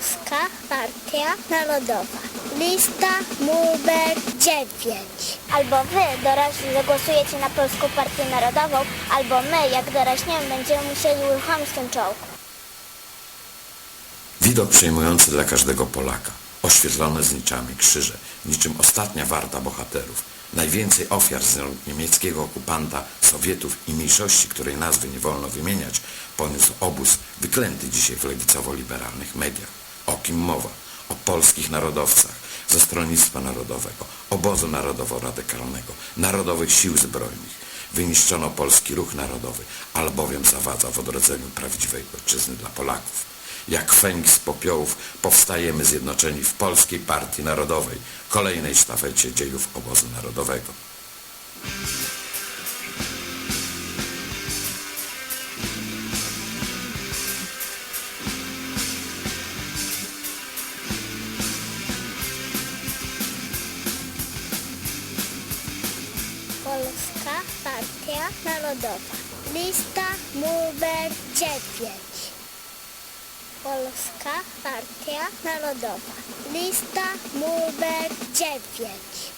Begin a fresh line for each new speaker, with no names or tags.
Polska Partia Narodowa. Lista numer 9. Albo wy, dorośli, zagłosujecie na Polską Partię Narodową, albo my, jak dorośniemy, będziemy musieli uruchomić ten czołg.
Widok przejmujący dla każdego Polaka. Oświetlone zniczami krzyże, niczym ostatnia warta bohaterów. Najwięcej ofiar z rąk niemieckiego okupanta, Sowietów i mniejszości, której nazwy nie wolno wymieniać, poniósł obóz wyklęty dzisiaj w lewicowo-liberalnych mediach. Kim mowa? O polskich narodowcach ze Stronnictwa Narodowego, Obozu Narodowo-Radykalnego, Narodowych Sił Zbrojnych. Wyniszczono polski ruch narodowy, albowiem zawadza w odrodzeniu prawdziwej ojczyzny dla Polaków. Jak Feniks z popiołów powstajemy zjednoczeni w Polskiej Partii Narodowej, kolejnej sztafecie dziejów obozu narodowego.
Polska Partia Narodowa. Lista numer 9. Polska Partia Narodowa. Lista numer 9.